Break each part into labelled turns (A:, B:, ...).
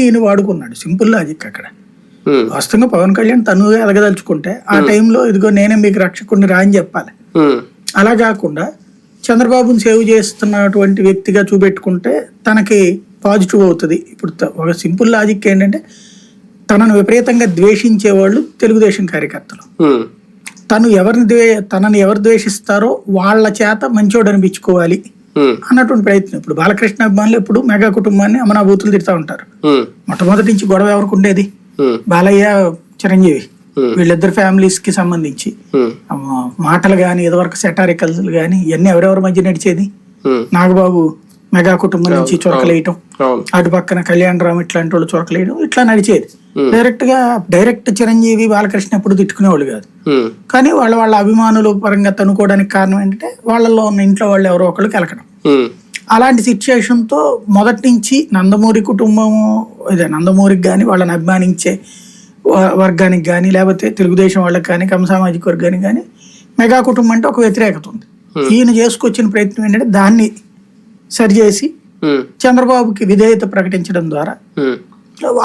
A: ఈయన వాడుకున్నాడు. Simple logic అక్కడ. వాస్తవంగా పవన్ కళ్యాణ్ తను ఎలగదలుచుకుంటే ఆ టైంలో ఇదిగో నేనే మీకు రక్షకుడిని రా అని చెప్పాలి. అలా కాకుండా చంద్రబాబుని సేవ్ చేస్తున్నటువంటి వ్యక్తిగా చూపెట్టుకుంటే తనకి పాజిటివ్ అవుతుంది. ఇప్పుడు ఒక సింపుల్ లాజిక్ ఏంటంటే తనను విపరీతంగా ద్వేషించే వాళ్ళు తెలుగుదేశం కార్యకర్తలు. తను ఎవరిని ద్వే తనని ఎవరు ద్వేషిస్తారో వాళ్ళ చేత మంచోడు అనిపించుకోవాలి అన్నటువంటి ప్రయత్నం. ఇప్పుడు బాలకృష్ణ అభిమానులు ఎప్పుడు మెగా కుటుంబాన్ని అమనాభూతులు తిడతా ఉంటారు. మొట్టమొదటి నుంచి గొడవ ఎవరికి ఉండేది? బాలయ్య చిరంజీవి. వీళ్ళిద్దరు ఫ్యామిలీస్కి సంబంధించి మాటలు కానీ ఇదివరకు సెటారికల్స్ కానీ ఇవన్నీ ఎవరెవరి మధ్య నడిచేది? నాగబాబు మెగా కుటుంబం నుంచి చొరకలేయటం. అటు పక్కన కళ్యాణ్ రామ్ ఇట్లాంటి వాళ్ళు చొరకలేయడం ఇట్లా నడిచేది.
B: డైరెక్ట్గా
A: డైరెక్ట్ చిరంజీవి బాలకృష్ణ ఎప్పుడు తిట్టుకునేవాళ్ళు కాదు. కానీ వాళ్ళ వాళ్ళ అభిమానులు పరంగా తనుకోవడానికి కారణం ఏంటంటే వాళ్ళలో ఉన్న ఇంట్లో వాళ్ళు ఎవరో ఒకళ్ళు కలకడం అలాంటి సిచ్యుయేషన్తో మొదటి నుంచి నందమూరి కుటుంబము ఇదే నందమూరికి కానీ వాళ్ళని అభిమానించే వర్గానికి కానీ లేకపోతే తెలుగుదేశం వాళ్ళకి కానీ కమ సామాజిక వర్గానికి కానీ మెగా కుటుంబం అంటే ఒక వ్యతిరేకత ఉంది. ఈయన చేసుకొచ్చిన ప్రయత్నం ఏంటంటే దాన్ని సరిచేసి చంద్రబాబుకి విధేయత ప్రకటించడం ద్వారా.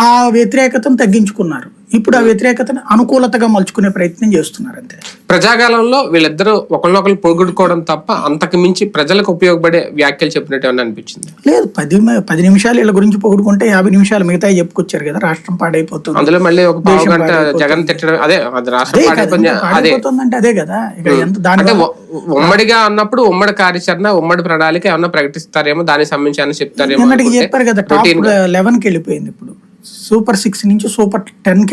A: ఆ వ్యతిరేకతను తగ్గించుకున్నారు. ఇప్పుడు ఆ వ్యతిరేకతను అనుకూలతగా మలుచుకునే ప్రయత్నం చేస్తున్నారు అంతే.
B: ప్రజాకాలంలో వీళ్ళిద్దరూ ఒకరినొకరు పొగుడుకోవడం తప్ప అంతకు మించి ప్రజలకు ఉపయోగపడే వ్యాఖ్యలు చెప్పినట్టు ఏమన్నా అనిపించింది?
A: లేదు పది పది నిమిషాలు వీళ్ళ గురించి పొగుడుకుంటే యాభై నిమిషాలు మిగతా చెప్పుకొచ్చారు కదా రాష్ట్రం పాడైపోతుంది.
B: అందులో మళ్ళీ ఒక పావు గంట జగన్ తిట్టడం అదే అది రాష్ట్రం
A: పాడైపోతుందంటే అదే కదా. ఎంత దాని
B: ఉమ్మడిగా అన్నప్పుడు ఉమ్మడి కార్యాచరణ ఉమ్మడి ప్రణాళిక ఏమన్నా ప్రకటిస్తారేమో దానికి సంబంధించి ఏమన్నా చెప్తారేమో
A: చెప్పారు కదా లెవెన్కి వెళ్ళిపోయింది ఇప్పుడు. సూపర్ సిక్స్ నుంచి సూపర్ టెన్ కి